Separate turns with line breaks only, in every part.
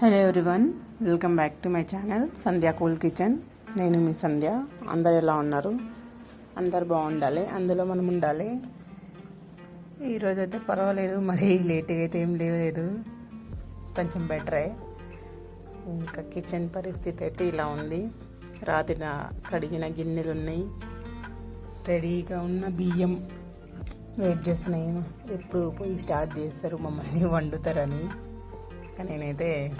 Hello everyone welcome back to my channel Sandhya cool kitchen నేను మీ సంధ్య అందరు ఎలా ఉన్నారు? అందరు బాగుండాలి అందులో మనం ఉండాలి. ఈరోజు అయితే పర్వాలేదు మరీ లేట్గా అయితే ఏం లేదు. కొంచెం బెటరే ఇంకా కిచెన్ పరిస్థితి అయితే ఇలా ఉంది. రాత్రి కడిగిన గిన్నెలు ఉన్నాయి. రెడీగా ఉన్న బియ్యం వెయిట్ చేస్తున్నాయి. ఎప్పుడు పోయి స్టార్ట్ చేస్తారు మమ్మల్ని వండుతారని. కానీ నేనైతే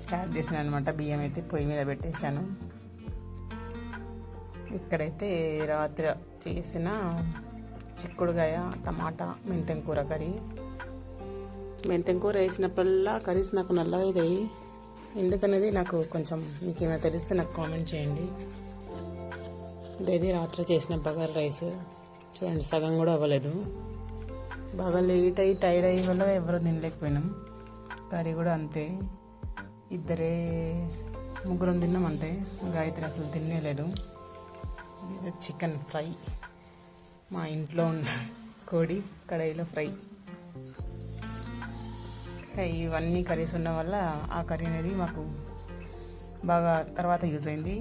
స్టార్ట్ చేసాను అనమాట బియ్యం అయితే పొయ్యి మీద పెట్టేశాను. ఇక్కడైతే రాత్రి చేసిన చిక్కుడుగాయ టమాటా మెంతెం కూర కర్రీ. మెంతెం కూర వేసినప్పుడల్లా కర్రీస్ నాకు నల్లగా అవుతాయి ఎందుకనేది నాకు కొంచెం మీకు తెలిస్తే నాకు కామెంట్ చేయండి. ఇదైతే రాత్రి చేసిన బగార్ రైస్. చూడండి సగం కూడా అవ్వలేదు. బాగా లేట్ అయ్యి టైర్డ్ అయ్యి వల్ల ఎవరు తినలేకపోయినాం. కర్రీ కూడా అంతే. ఇద్దరే ముగ్గురం తిన్నాం అంతే. గాయత్రి అసలు తినేలేదు. Chicken fry. మా ఇంట్లో ఉన్న కోడి కడాయిలో ఫ్రై. ఇవన్నీ కర్రీస్ ఉండడం వల్ల ఆ కర్రీ అనేది మాకు బాగా తర్వాత యూజ్ అయింది.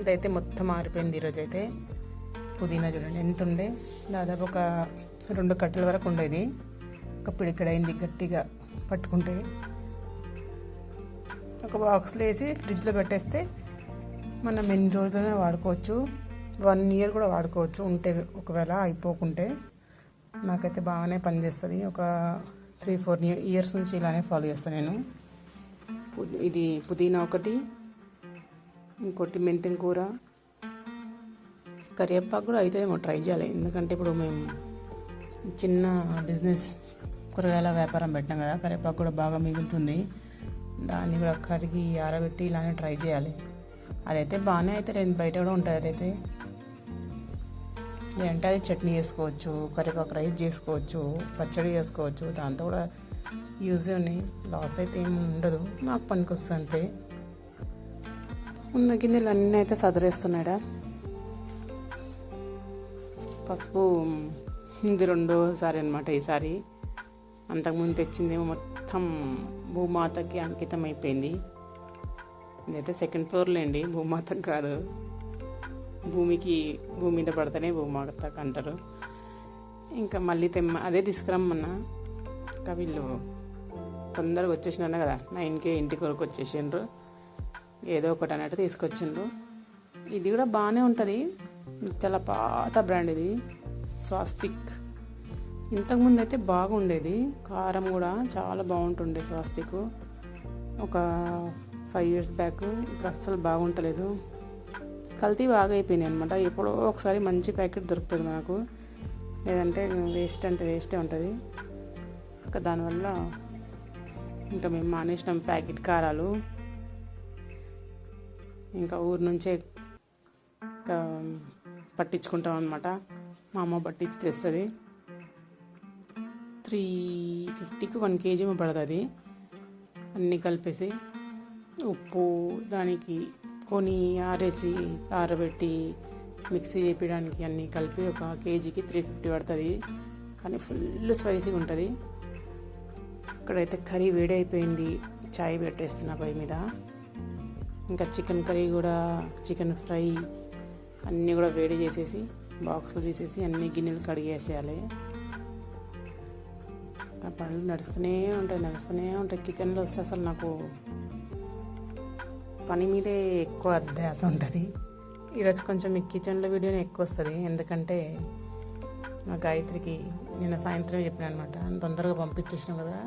ఇదైతే మొత్తం మారిపోయింది ఈరోజు అయితే పుదీనా చూడండి ఎంత ఉండే? దాదాపు ఒక రెండు కట్టెల వరకు ఉండేది. ఒక పిడికడైంది గట్టిగా. పట్టుకుంటే ఒక బాక్స్లో వేసి ఫ్రిడ్జ్లో పెట్టేస్తే మనం ఎన్ని రోజులైనా వాడుకోవచ్చు. వన్ ఇయర్ కూడా వాడుకోవచ్చు. ఉంటే ఒకవేళ అయిపోకుంటే నాకైతే బాగానే పనిచేస్తుంది. ఒక త్రీ ఫోర్ ఇయర్స్ నుంచి ఇలానే ఫాలో చేస్తాను నేను. పు- ఇది పుదీనా ఒకటి ఇంకోటి మెంతెం కూర. కరివేపాకు కూడా అయితే ఏమో ట్రై చేయాలి. ఎందుకంటే ఇప్పుడు మేము చిన్న బిజినెస్ కూరగాయల వ్యాపారం పెట్టాం కదా కరివేపాకు కూడా బాగా మిగులుతుంది. దాన్ని కూడా అక్కడికి ఆరబెట్టి ఇలానే ట్రై చేయాలి. అదైతే బాగానే అయితే రెండు బయట కూడా ఉంటుంది అదైతే. లేదంటే అది? చట్నీ చేసుకోవచ్చు కరివేపాకు రైస్ చేసుకోవచ్చు పచ్చడి చేసుకోవచ్చు. దాంతో కూడా యూజ్ ఉన్నాయి. లాస్ అయితే ఏమి ఉండదు. మాకు పనికొస్తుంది అంతే. ఉన్న గిన్నెలు అన్నీ అయితే సదరేస్తున్నాడా పసుపు ఇది రెండోసారి అనమాట ఈసారి. అంతకుముందు తెచ్చిందేమో మొత్తం భూమాతకి అంకితం అయిపోయింది ఇదైతే సెకండ్ ఫ్లోర్లో అండి భూమాతకు కాదు. భూమికి భూమి మీద పడితేనే భూమాతకు అంటారు. ఇంకా మళ్ళీ తెమ్మ అదే తీసుకురమ్మన్నా. ఇంకా వీళ్ళు తొందరగా వచ్చేసినా కదా నైన్కే ఇంటికి వరకు వచ్చేసిండ్రు. ఏదో ఒకటి అన్నట్టు తీసుకొచ్చిండ్రు. ఇది కూడా బాగానే ఉంటుంది. చాలా పాత బ్రాండ్ ఇది. స్వాస్తిక్. ఇంతకుముందు అయితే బాగుండేది. కారం కూడా చాలా బాగుంటుండే స్వాస్తికు. ఒక ఫైవ్ ఇయర్స్ బ్యాక్ ఇప్పుడు అస్సలు బాగుంటలేదు. కల్తీ బాగా అయిపోయినాయి అనమాట ఎప్పుడో ఒకసారి మంచి ప్యాకెట్ దొరుకుతుంది మనకు. లేదంటే వేస్ట్ అంటే వేస్టే ఉంటుంది. ఇంకా దానివల్ల ఇంకా మేము మానేసినాం ప్యాకెట్ కారాలు. ఇంకా ఊరు నుంచే ఇంకా పట్టించుకుంటాం అనమాట మా అమ్మ పట్టించి తెస్తుంది. త్రీ ఫిఫ్టీకి వన్ కేజీ పడుతుంది. అన్నీ కలిపేసి ఉప్పు దానికి కొని ఆరేసి ఆరబెట్టి మిక్సీ చేయడానికి అన్నీ కలిపి ఒక కేజీకి త్రీ ఫిఫ్టీ పడుతుంది. కానీ ఫుల్ స్పైసీగా ఉంటుంది. ఇక్కడైతే కర్రీ వేడి అయిపోయింది చాయ్ పెట్టేస్తున్నా పై మీద. ఇంకా చికెన్ కర్రీ కూడా చికెన్ ఫ్రై అన్నీ కూడా వేడి చేసేసి బాక్స్లో తీసేసి అన్ని గిన్నెలు కడిగేసేయాలి. ఆ పనులు నడుస్తూనే ఉంటాయి నడుస్తూనే ఉంటాయి. కిచెన్లో వస్తే అసలు నాకు పని మీదే ఎక్కువ అధ్యాస ఉంటుంది. ఈరోజు కొంచెం మీ కిచెన్లో వీడియోనే ఎక్కువ వస్తుంది. ఎందుకంటే మా గాయత్రికి నిన్న సాయంత్రం చెప్పిన అనమాట తొందరగా పంపించేసినాం కదా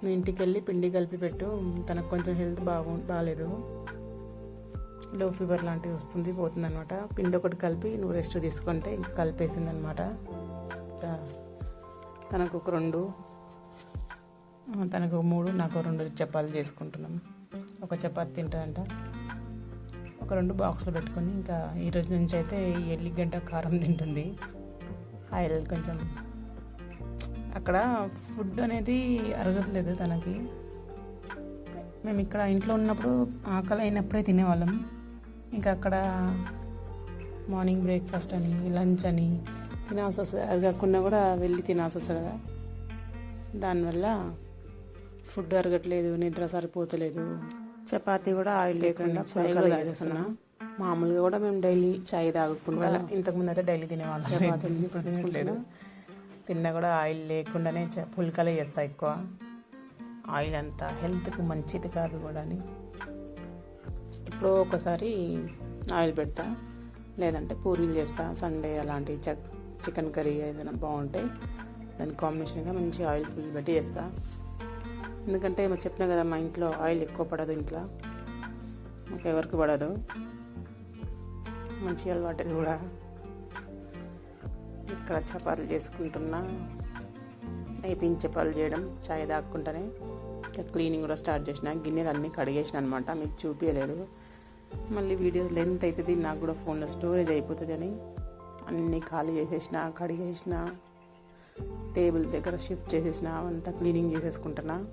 నువ్వు ఇంటికి వెళ్ళి పిండి కలిపి పెట్టు తనకు కొంచెం హెల్త్ బాగు బాగాలేదు లో ఫీవర్ లాంటివి వస్తుంది పోతుంది అనమాట పిండి ఒకటి కలిపి నువ్వు రెస్ట్ తీసుకుంటే ఇంకా కలిపేసింది అనమాట తనకు ఒక రెండు తనకు మూడు నాకు రెండు చపాతీలు చేసుకుంటున్నాం. ఒక చపాతి తింటారంట ఒక రెండు బాక్సులు పెట్టుకొని ఇంకా ఈరోజు నుంచి అయితే ఈ ఎల్లిగడ్డ కారం తింటుంది. ఆయిల్ కొంచెం అక్కడ ఫుడ్ అనేది అరగట్లేదు తనకి. మేము ఇక్కడ ఇంట్లో ఉన్నప్పుడు ఆకలి అయినప్పుడే తినేవాళ్ళం. ఇంకా అక్కడ మార్నింగ్ బ్రేక్ఫాస్ట్ అని లంచ్ అని తినాల్సి వస్తుంది. అది కాకుండా కూడా వెళ్ళి తినాల్సి వస్తుంది కదా. దానివల్ల ఫుడ్ అరగట్లేదు నిద్ర సరిపోతలేదు. చపాతీ కూడా ఆయిల్ లేకుండా చాయ్ కూడా తాగేస్తున్నా మామూలుగా కూడా మేము డైలీ చాయ్ తాగకుండా ఇంతకుముందు అయితే డైలీ తినేవాళ్ళం. చపాతీలు తినట్లేదు. తిన్నా కూడా ఆయిల్ లేకుండానే పుల్కలే చేస్తా ఎక్కువ. ఆయిల్ అంతా హెల్త్కి మంచిది కాదు కూడా అని. ఇప్పుడు ఒకసారి ఆయిల్ పెడతా. లేదంటే పూరీలు చేస్తా. సండే అలాంటి చ చికెన్ కర్రీ ఏదైనా బాగుంటే దాని కాంబినేషన్గా మంచి ఆయిల్ ఫుల్ పెట్టి చేస్తా. ఎందుకంటే ఏమో చెప్పినా కదా మా ఇంట్లో ఆయిల్ ఎక్కువ పడదు ఇంట్లో. మాకు ఎవరికి పడదు. మంచి అలవాటు కూడా. ఇక్కడ చపాతీలు చేసుకుంటున్నా. అయిపోయింది చపాతీలు చేయడం చాయ్ తాక్కుంటానే ఇక క్లీనింగ్ కూడా స్టార్ట్ చేసిన. గిన్నెలు అన్నీ కడిగేసిన అనమాట మీకు చూపించలేదు మళ్ళీ వీడియో లెంత్ అవుతుంది నాకు కూడా ఫోన్లో స్టోరేజ్ అయిపోతుంది అని. అన్నీ ఖాళీ చేసేసిన కడిగేసిన. టేబుల్ దగ్గర షిఫ్ట్ చేసేసిన. అంతా క్లీనింగ్ చేసేసుకుంటున్నా.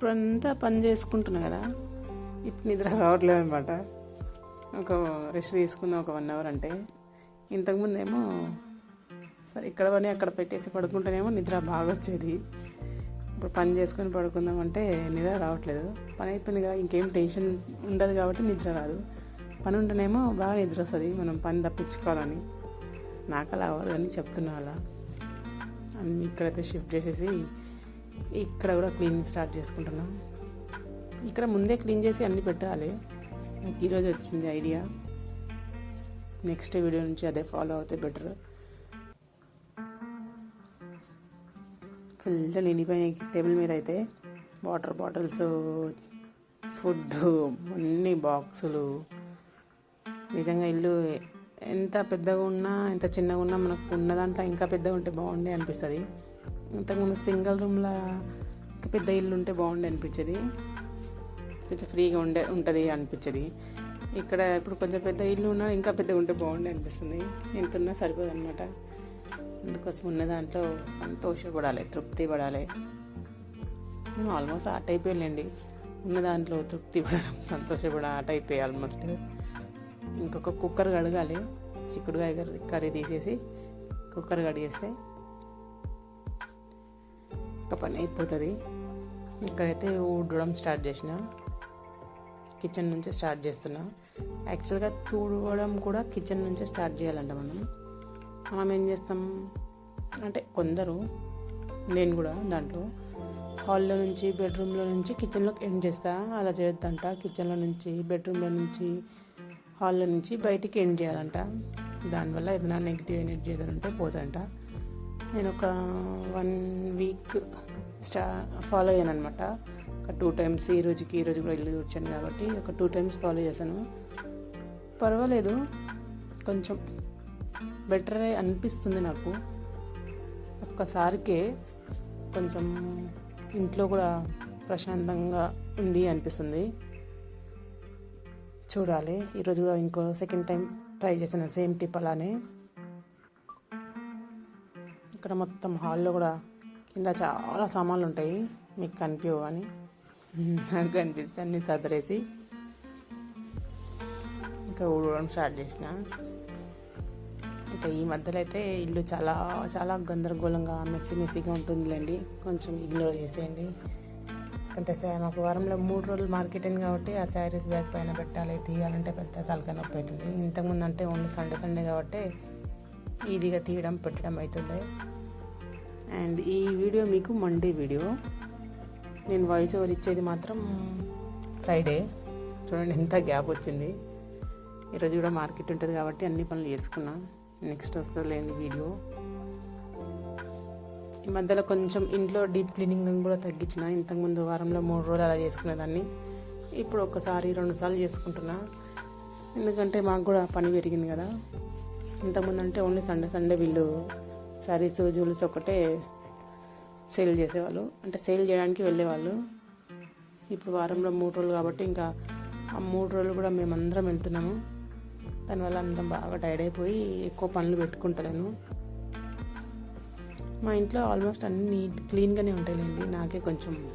ఇప్పుడంతా పని చేసుకుంటున్నా కదా. ఇప్పుడు నిద్ర రావట్లేదు అనమాట ఒక రెస్ట్ తీసుకున్న ఒక వన్ అవర్ అంటే. ఇంతకుముందు ఏమో సరే ఇక్కడ పని అక్కడ పెట్టేసి పడుకుంటేనేమో నిద్ర బాగా వచ్చేది. ఇప్పుడు పని చేసుకొని పడుకుందామంటే నిద్ర రావట్లేదు. పని అయిపోయింది కదా ఇంకేం టెన్షన్ ఉండదు కాబట్టి నిద్ర రాదు. పని ఉంటేనేమో బాగా నిద్ర వస్తుంది మనం పని తప్పించుకోవాలని. నాకు అలా అవ్వదు అని చెప్తున్నా అలా. అన్నీ ఇక్కడైతే షిఫ్ట్ చేసేసి ఇక్కడ కూడా క్లీనింగ్ స్టార్ట్ చేసుకుంటున్నాం. ఇక్కడ ముందే క్లీన్ చేసి అన్నీ పెట్టాలి. నాకు ఈరోజు వచ్చింది ఐడియా. నెక్స్ట్ వీడియో నుంచి అదే ఫాలో అవుతే బెటర్. ఫుల్ నిండిపోయినాయి టేబుల్ మీద అయితే. వాటర్ బాటిల్స్ ఫుడ్ అన్ని బాక్సులు. నిజంగా ఇల్లు ఎంత పెద్దగా ఉన్నా ఎంత చిన్నగా ఉన్నా మనకు ఉన్న దాంట్లో ఇంకా పెద్దగా ఉంటే బాగుండే అనిపిస్తుంది. ఇంతకుముందు సింగిల్ రూమ్లో పెద్ద ఇల్లు ఉంటే బాగుండే అనిపించేది. కొంచెం ఫ్రీగా ఉండే ఉంటుంది అనిపించేది. ఇక్కడ ఇప్పుడు కొంచెం పెద్ద ఇల్లు ఉన్నా ఇంకా పెద్దగా ఉంటే బాగుండే అనిపిస్తుంది. ఎంత ఉన్నా సరిపోదు అనమాట అందుకోసం ఉన్న దాంట్లో సంతోషపడాలి తృప్తి పడాలి మేము ఆల్మోస్ట్ ఆట అయిపోయాలండి ఉన్న దాంట్లో తృప్తి పడడం సంతోషపడ ఆట అయిపోయి ఆల్మోస్ట్. ఇంకొక కుక్కర్ కడగాలి. చిక్కుడుకాయ కర్రీ కర్రీ తీసేసి కుక్కర్ కడిగేస్తే ఒక్క పని అయిపోతుంది. ఇక్కడైతే ఊడడం స్టార్ట్ చేసిన. కిచెన్ నుంచి స్టార్ట్ చేస్తున్నా. యాక్చువల్గా తూడవడం కూడా కిచెన్ నుంచే స్టార్ట్ చేయాలంట మనం. మనం ఏం చేస్తాం? అంటే కొందరు నేను కూడా దాంట్లో హాల్లో నుంచి బెడ్రూమ్లో నుంచి కిచెన్లోకి ఎండ్ చేస్తా అలా చేయొద్దంట. కిచెన్లో నుంచి బెడ్రూమ్లో నుంచి హాల్లో నుంచి బయటికి ఎండ్ చేయాలంట. దానివల్ల ఏదైనా నెగిటివ్ ఎనర్జీ ఏదైనా ఉంటే పోదంట నేను ఒక వన్ వీక్ స్టా ఫాలో అయ్యాను అనమాట ఒక టూ టైమ్స్ ఈ రోజుకి ఈ రోజు కూడా ఇల్లు వచ్చాను కాబట్టి ఒక టూ టైమ్స్ ఫాలో చేశాను. పర్వాలేదు కొంచెం బెటర్ అనిపిస్తుంది నాకు. ఒక్కసారికే కొంచెం ఇంట్లో కూడా ప్రశాంతంగా ఉంది అనిపిస్తుంది. చూడాలి ఈరోజు కూడా ఇంకో సెకండ్ టైం ట్రై చేసిన సేమ్ టిప్ అలానే. ఇక్కడ మొత్తం హాల్లో కూడా కింద చాలా సామాన్లు ఉంటాయి మీకు కనిపించవు అని. నాకు కనిపిస్తే అన్నీ సదరేసి. ఇంకా ఊడవడం స్టార్ట్ చేసిన. ఇంకా ఈ మధ్యలో అయితే ఇల్లు చాలా చాలా గందరగోళంగా మెస్సి మెస్సీగా ఉంటుందిలేండి. కొంచెం ఇగ్నోర్ చేసేయండి. అంటే సార్ మాకు వారంలో మూడు రోజులు మార్కెట్ అయింది కాబట్టి ఆ శారీస్ బ్యాగ్ పైన పెట్టాలి తీయాలంటే పెద్ద తలకాయ నొప్పి అవుతుంది. ఇంతకుముందు అంటే ఓన్లీ సండే సండే కాబట్టి ఈజీగా తీయడం పెట్టడం అవుతుంది అండ్ ఈ వీడియో మీకు మండే వీడియో. నేను వాయిస్ ఓవర్ ఇచ్చేది మాత్రం ఫ్రైడే చూడండి ఎంత గ్యాప్ వచ్చింది. ఈరోజు కూడా మార్కెట్ ఉంటుంది కాబట్టి అన్ని పనులు చేసుకున్నా. నెక్స్ట్ వస్తుంది లేని వీడియో. ఈ మధ్యలో కొంచెం ఇంట్లో డీప్ క్లీనింగ్ కూడా తగ్గించిన. ఇంతకుముందు వారంలో మూడు రోజులు అలా చేసుకునేదాన్ని. ఇప్పుడు ఒకసారి రెండు సార్లు చేసుకుంటున్నా. ఎందుకంటే మాకు కూడా పని పెరిగింది కదా. ఇంతకుముందు అంటే ఓన్లీ సండే సండే వీళ్ళు సారీస్ జ్యూల్స్ ఒకటే సేల్ చేసేవాళ్ళు. అంటే సేల్ చేయడానికి వెళ్ళేవాళ్ళు. ఇప్పుడు వారంలో మూడు రోజులు కాబట్టి ఇంకా ఆ మూడు రోజులు కూడా మేమందరం వెళ్తున్నాము. దానివల్ల అందరం బాగా టైర్డ్ అయిపోయి ఎక్కువ పనులు పెట్టుకుంటలేను మా ఇంట్లో ఆల్మోస్ట్ అన్ని నీట్ క్లీన్గానే ఉంటాయిలేండి. నాకే కొంచెం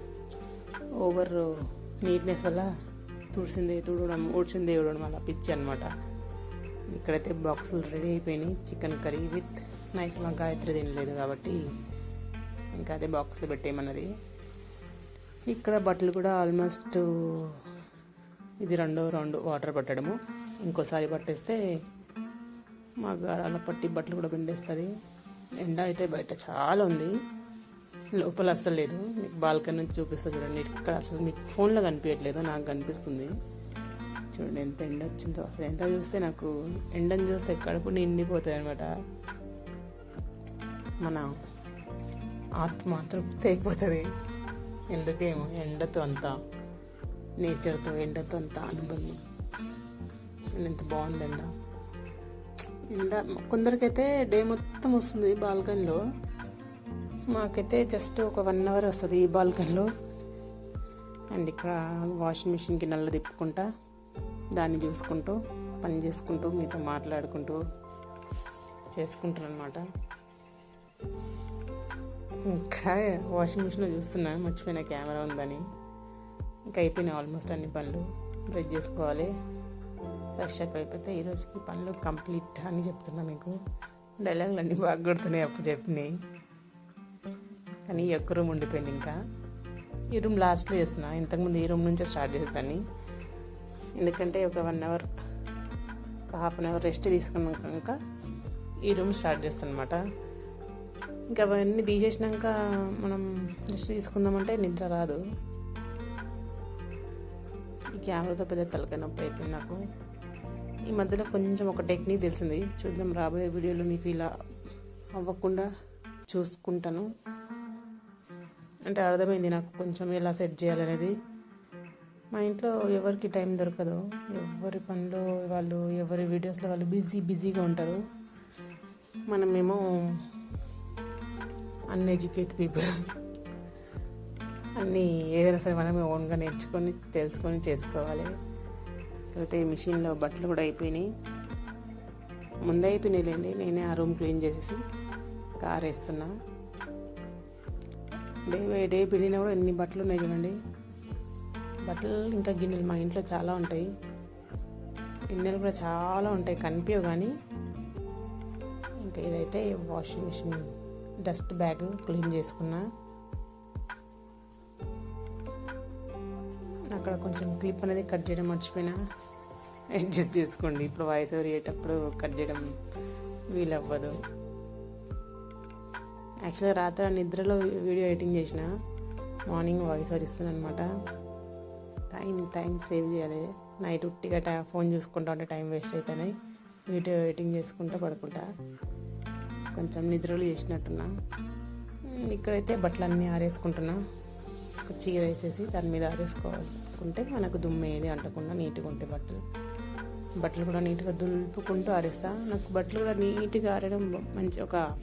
ఓవర్ నీట్నెస్ వల్ల తుడిసింది తుడవడం ఊడ్చింది ఊడడం అలా పిచ్చి అనమాట ఇక్కడైతే బాక్సులు రెడీ అయిపోయినాయి. చికెన్ కర్రీ విత్ నైట్ మా గాయత్రి తినలేదు కాబట్టి ఇంకా అదే బాక్స్లో పెట్టేయమన్నది. ఇక్కడ బట్టలు కూడా ఆల్మోస్ట్ ఇది రెండో రౌండ్ వాటర్ పట్టడము ఇంకోసారి పట్టేస్తే మా గారాల పట్టి బట్టలు కూడా పిండేస్తుంది. ఎండ అయితే బయట చాలా ఉంది. లోపల అస్సలు లేదు. మీకు బాల్కనీ నుంచి చూపిస్తా చూడండి. ఇక్కడ అసలు మీకు ఫోన్లో కనిపించట్లేదు నాకు కనిపిస్తుంది. చూడండి ఎంత ఎండ వచ్చిందో. అసలు ఎంత చూస్తే నాకు ఎండని చూస్తే కడుపు నిండిపోతుంది అనమాట మన ఆత్మ తృప్తి అయిపోతుంది. ఎందుకేమో ఎండతో అంత నేచర్తో ఎండతో అంత అనుబంధం. ఎంత బాగుందండ ఎండ. కొందరికైతే డే మొత్తం వస్తుంది బాల్కనీలో. మాకైతే జస్ట్ ఒక వన్ అవర్ వస్తుంది ఈ బాల్కనీలో. అండ్ ఇక్కడ వాషింగ్ మిషన్కి నల్ల తిప్పుకుంటా దాన్ని చూసుకుంటూ పని చేసుకుంటూ మీతో మాట్లాడుకుంటూ చేసుకుంటారు అనమాట ఇంకా వాషింగ్ మిషన్లో చూస్తున్నాను మర్చిపోయిన కెమెరా ఉందని. ఇంకా అయిపోయినాయి ఆల్మోస్ట్ అన్ని పనులు. బ్రష్ చేసుకోవాలి. ఫ్రెష్ అప్ అయిపోతే ఈరోజుకి పనులు కంప్లీట్ అని చెప్తున్నా మీకు. డైలాగులు అన్నీ బాగా కొడుతున్నాయి అప్పుడు చెప్పినాయి కానీ ఈ ఒక్క రూమ్ ఉండిపోయింది ఇంకా. ఈ రూమ్ లాస్ట్లో చేస్తున్నా. ఇంతకుముందు ఈ రూమ్ నుంచే స్టార్ట్ చేస్తాను ఎందుకంటే ఒక వన్ అవర్ ఒక హాఫ్ అన్ అవర్ రెస్ట్ తీసుకున్నాక ఈ రూమ్ స్టార్ట్ చేస్తాను అనమాట ఇంకా అవన్నీ తీసేసినాక మనం రెస్ట్ తీసుకుందామంటే నిద్ర రాదు. ఈ కెమెరాతో పెద్ద తలకాయ నొప్పి అయిపోయింది నాకు. ఈ మధ్యలో కొంచెం ఒక టెక్నిక్ తెలిసింది. చూద్దాం రాబోయే వీడియోలో మీకు ఇలా అవ్వకుండా చూసుకుంటాను. అంటే అర్థమైంది నాకు కొంచెం ఎలా సెట్ చేయాలనేది. మా ఇంట్లో ఎవరికి టైం దొరకదు. ఎవరి పనిలో వాళ్ళు ఎవరి వీడియోస్లో వాళ్ళు బిజీ బిజీగా ఉంటారు. మనమేమో అన్ఎడ్యుకేట్ పీపుల్ అన్నీ ఏదైనా సరే మనమే ఓన్గా నేర్చుకొని తెలుసుకొని చేసుకోవాలి. లేకపోతే మిషన్లో బట్టలు కూడా అయిపోయినాయి. ముందే అయిపోయినాయిలేండి. నేనే ఆ రూమ్ క్లీన్ చేసేసి కార్ వేస్తున్నా. డే బై డే పిండినా కూడా ఎన్ని బట్టలు ఉన్నాయి చూడండి. బట్టలు ఇంకా గిన్నెలు మా ఇంట్లో చాలా ఉంటాయి. గిన్నెలు కూడా చాలా ఉంటాయి. కనిపించవు కానీ. ఇంకా ఇదైతే washing machine. Dust bag clean చేసుకున్నా. అక్కడ కొంచెం క్లిప్ అనేది కట్ చేయడం మర్చిపోయినా. అడ్జస్ట్ చేసుకోండి. ఇప్పుడు వాయిస్ ఓవర్ అయ్యేటప్పుడు కట్ చేయడం వీలవ్వదు. యాక్చువల్గా రాత్రి నిద్రలో వీడియో ఎడిటింగ్ చేసిన. మార్నింగ్ వాయిస్ ఓవర్ ఇస్తున్నాను అనమాట టైం టైం సేవ్ చేయాలి. నైట్ ఉట్టిగా ఫోన్ చూసుకుంటా ఉంటే టైం వేస్ట్ అవుతాయి వీడియో ఎడిటింగ్ చేసుకుంటా పడుకుంటా. కొంచెం నిద్రలు చేసినట్టున్నా. ఇక్కడైతే బట్టలు అన్నీ ఆరేసుకుంటున్నా. ఒక చీర వేసేసి దాని మీద ఆరేసుకోవాలనుకుంటే మనకు దుమ్మేది అంటకుండా నీట్గా ఉంటాయి బట్టలు. బట్టలు కూడా నీట్గా దులుపుకుంటూ ఆరేస్తా. నాకు బట్టలు కూడా నీట్గా ఆరడం మంచి ఒక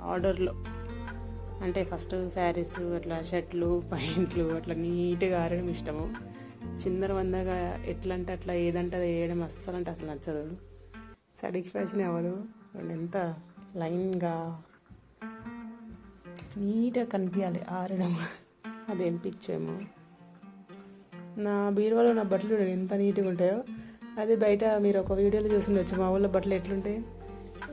ఆర్డర్లో. అంటే ఫస్ట్ శారీస్ అట్లా షర్ట్లు ప్యాంట్లు అట్లా నీట్గా ఆరడం ఇష్టము. చిందర వందగా ఎట్లా అంటే అట్లా ఏదంటే అది వేయడం అస్సలు అంటే అసలు నచ్చదు. సాటిస్ఫాక్షన్ అవ్వదు. ఎంత లైన్గా నీట్గా కనిపించాలి. ఆరడం అది అనిపించేమో నా బీరువాలో నా బట్టలు ఎంత నీట్గా ఉంటాయో. అదే బయట మీరు ఒక వీడియోలో చూస్తుండొచ్చు మా ఊళ్ళో బట్టలు ఎట్లుంటాయి?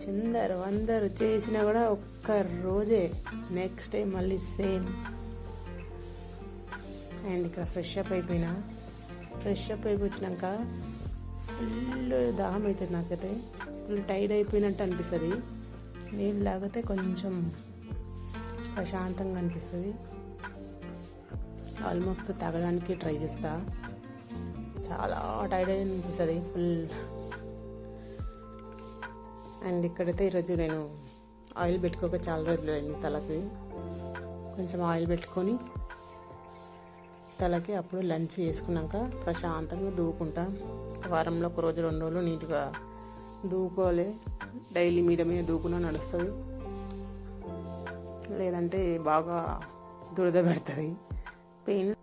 చిందరు అందరు చేసినా కూడా ఒక్క రోజే. నెక్స్ట్ డే మళ్ళీ సేమ్ అండ్ ఇక్కడ ఫ్రెష్ అప్ అయిపోయినా. ఫ్రెష్ అప్ అయిపోయినాక ఫుల్ దాహం అవుతుంది నాకైతే. ఫుల్ టైడ్ అయిపోయినట్టు అనిపిస్తుంది. నీళ్ళు తాగితే కొంచెం ప్రశాంతంగా అనిపిస్తుంది. ఆల్మోస్ట్ తాగడానికి ట్రై చేస్తా. చాలా టైర్డ్ అనిపిస్తుంది ఫుల్. అండ్ ఇక్కడైతే ఈరోజు నేను ఆయిల్ పెట్టుకోక చాలా రోజులు అయింది తలకి. కొంచెం ఆయిల్ పెట్టుకొని తలకి అప్పుడు లంచ్ చేసుకున్నాక ప్రశాంతంగా దూకుంటా. వారంలో ఒక రోజు రెండు రోజులు నీట్గా దూకోవాలి. డైలీ మీద మీద దూకున్నా నడుస్తుంది. లేదంటే బాగా దురద పెడుతుంది. పెయిన్